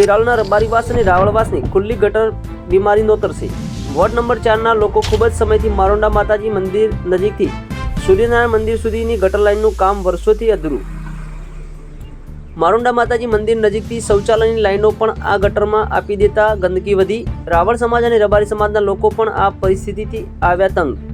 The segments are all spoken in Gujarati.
ખેરાલુના રબારીવાસ અને રાવળવાસની ખુલ્લી ગટર બીમારી નોતરશે. વોર્ડ નંબર ચારના લોકો ખૂબ જ સમયથી મારોંડા માતાજી મંદિર નજીકથી સૂર્યનારાયણ મંદિર સુધીની ગટર લાઇનનું કામ વર્ષોથી અધૂરું. મારુંડા માતાજી મંદિર નજીકથી શૌચાલયની લાઈનો પણ આ ગટરમાં આપી દેતા ગંદકી વધી. રાવળ સમાજ અને રબારી સમાજના લોકો પણ આ પરિસ્થિતિથી આવ્યા તંગ.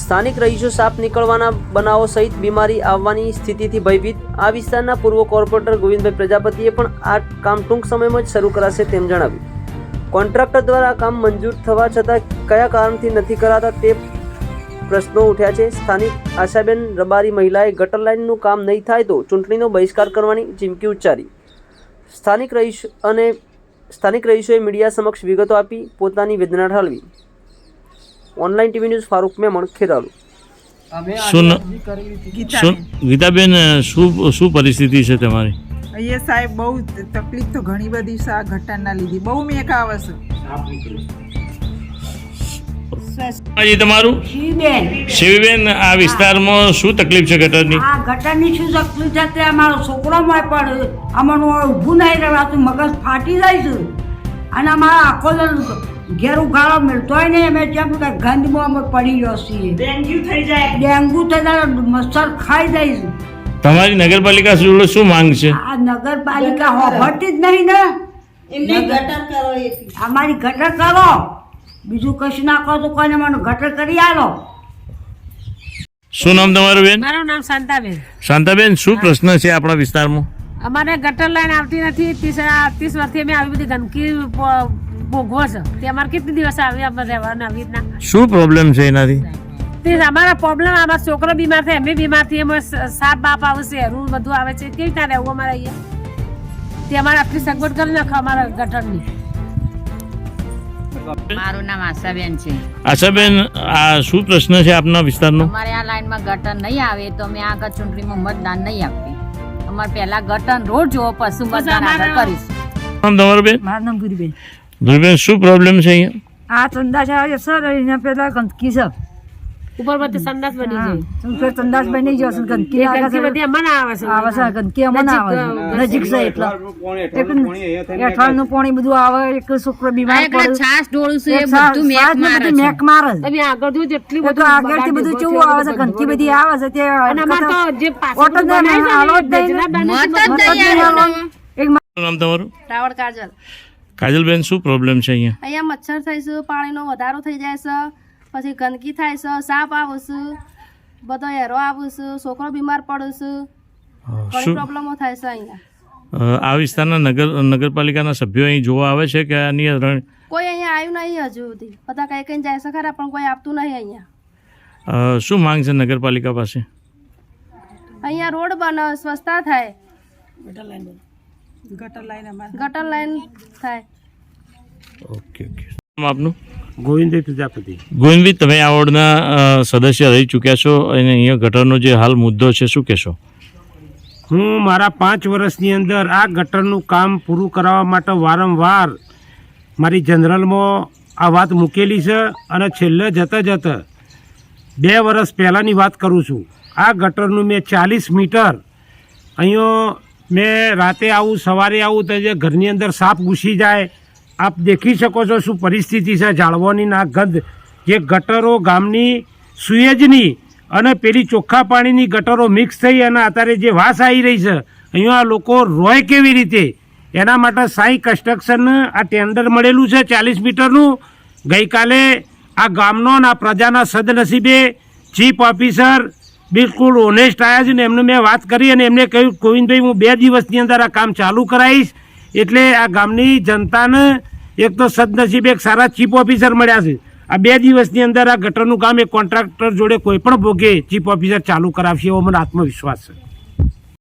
સ્થાનિક રહીશો સાપ નીકળવાના બનાવો સહિત બીમારી આવવાની સ્થિતિથી ભયભીત. આ વિસ્તારના પૂર્વ કોર્પોરેટર ગોવિંદભાઈ પ્રજાપતિએ પણ આ કામ ટૂંક સમયમાં જ શરૂ કરાશે તેમ જણાવ્યું. કોન્ટ્રાક્ટર દ્વારા કામ મંજૂર થવા છતાં કયા કારણથી નથી કરાતા તે પ્રશ્નો ઉઠ્યા છે. સ્થાનિક આશાબેન રબારી મહિલાએ ગટર લાઇનનું કામ નહીં થાય તો ચૂંટણીનો બહિષ્કાર કરવાની ચીમકી ઉચ્ચારી. સ્થાનિક રહીશ અને સ્થાનિક રહીશોએ મીડિયા સમક્ષ વિગતો આપી પોતાની વેદના ઠાલવી. Online TV news Farooq Memon Kheralu. શું શું ગીતાબેન શું શું પરિસ્થિતિ છે તમારી? અહીંયા સાહેબ બહુ તકલીફ તો ઘણી બધી છે આ ઘટનાના લીધે. બહુ મેક આવે છે. તમારું? શિવબેન. આ વિસ્તારમાં શું તકલીફ છે ગટરની? આ ગટરની શું તકલીફ છે તે અમારો છોકરો મોય પણ અમારું ઊભું નહીં રહેવાતું મગજ ફાટી જાય છે. અને અમારા આખો ઘેર ઉઘાડો હોય નહીં અમે જેમ કે ગંદમાં અમે પડી રહ્યો છીએ. ડેન્ગ્યુ થઈ જાય. ડેન્ગ્યુ થઈ જાય મચ્છર ખાઈ જાય તમારી નગરપાલિકા જોડે શું માંગ છે? આ નગરપાલિકા હોભળતી જ નહીં ને. ગટર કરો અમારી ગટર કરો. બીજું કશું ના કહો તો કોઈને મને ગટર કરી આલો. શું નામ તમારું બેન? મારું નામ શાંતાબેન. શાંતાબેન શું પ્રશ્ન છે આપણા વિસ્તારમાં? અમારે ગટર લાઈન આવતી નથી. ત્રીસ ત્રીસ વર્ષથી અમે આવી બધી ગંદકી ભોગવો છો તે અમારે કેટલી દિવસ આવી આપણે રહેવાના આવી રીતના શું પ્રોબ્લેમ છે એનાથી? તે અમારા પ્રોબ્લેમ અમારા છોકરો બીમાર થાય અમે બીમાર થઈએ અમે સાપ બાપ આવશે રૂલ બધું આવે છે. કેવી રીતના રહેવું અમારે અહીંયા? તે અમારે આટલી સગવડ કરી નાખો અમારા ગટરની. મારું નામ આશાબેન છે. આશાબેન આ શું પ્રશ્ન છે આપના વિસ્તારનો? અમારે આ લાઈનમાં ગટર નહીં આવે તો મેં આગળ ચૂંટણીમાં મતદાન નહીં આપતી અમારે પહેલા ગટર રોડ જોવો પશુ મતદાન આગળ કરીશું. નામ તમારું બેન? મારું નામ ગુરુબેન ધ્રુવબેન શું પ્રોબ્લેમ છે અહીંયા? આ ચંદા છે સર એના પેલા ગંદકી છે. ઉપર બધી સંદાસ બની ગયો છે ગંદકી છે. બધી અમને આવે છે. આવે છે ગંદકી અમને આવે છે. નજીક છે એટલે. એક અઠવાડિયું પાણી બધું આવે એક છોકરો બીમાર પડે. છાસ ડોળું છે એ બધું મેક મારે છે. મેક મારે. તમે આગળ જો જેટલી એક તો આગળથી બધું કેવું આવે છે ગંદકી બધી આવે છે તે અને અમારે તો જે પાછળ ઓટો જ બનાવી છે જ નહીં. મત જ નહીં નહીં આવે. આવવાનું. એક નામ તમારું? રાવળ કાજલ. કાજલબેન શું પ્રોબ્લેમ છે અહીંયા? અહીંયા મચ્છર થાય છે પાણીનો વધારો થઈ જાય છે પછી ગંદકી થાય છે સાપ આવે છે બધો હેરો આવે છે છોકરો બીમાર પડે છે ઘણી શું પ્રોબ્લેમો થાય છે અહીંયા. આ વિસ્તારના નગર નગરપાલિકાના સભ્યો અહીં જોવા આવે છે કે આની રણ- કોઈ અહીંયા આવ્યું નહીં હજુ સુધી. બધા કઈ કઈ જાય છે ખરા પણ કોઈ આપતું નહીં અહીંયા. શું માંગ છે નગરપાલિકા પાસે? અહીંયા રોડ બને સ્વચ્છતા થાય. ગટર લાઈન અમારે. ગટર લાઈન થાય. ઓકે ઓકે નામ આપનું? ગોવિંદભાઈ પ્રજાપતિ. ગોવિંદભાઈ તમે આ વોર્ડના સદસ્ય રહી ચૂક્યા છો અને અહીંયા ગટરનો જે હાલ મુદ્દો છે શું કહેશો? હું મારા પાંચ વર્ષની અંદર આ ગટરનું કામ પૂરું કરાવવા માટે વારંવાર મારી જનરલમાં આ વાત મૂકેલી છે અને છેલ્લે જતા જતા બે વર્ષ પહેલાંની વાત કરું છું. આ ગટરનું મેં ચાલીસ મીટર અહીંયા મેં રાતે આવું, સવારે આવું તો જે ઘરની અંદર સાપ ઘૂસી જાય. આપ દેખી શકો છો શું પરિસ્થિતિ છે જાળવાની ના ગંધ. જે ગટરો ગામની સુએજની અને પેલી ચોખ્ખા પાણીની ગટરો મિક્સ થઈ અને અત્યારે જે વાસ આવી રહી છે, અહીંયા લોકો રોય કેવી રીતે? એના માટે સાઈ કન્સ્ટ્રક્શન આ ટેન્ડર મળેલું છે ચાલીસ મીટરનું. ગઈકાલે આ ગામનો અને આ પ્રજાના સદનસીબે ચીફ ઓફિસર બિલકુલ ઓનેસ્ટ આવ્યા છે ને એમને મેં વાત કરી અને એમને કહ્યું, ગોવિંદભાઈ, હું બે દિવસની અંદર આ કામ ચાલુ કરાવીશ. એટલે આ ગામની જનતાને એક તો સદનસીબે એક સારા ચીફ ઓફિસર મળ્યા છે. આ બે દિવસની અંદર આ ગટરનું કામ એક કોન્ટ્રાક્ટર જોડે કોઈ પણ ભોગે ચીફ ઓફિસર ચાલુ કરાવશે એવો મને આત્મવિશ્વાસ છે.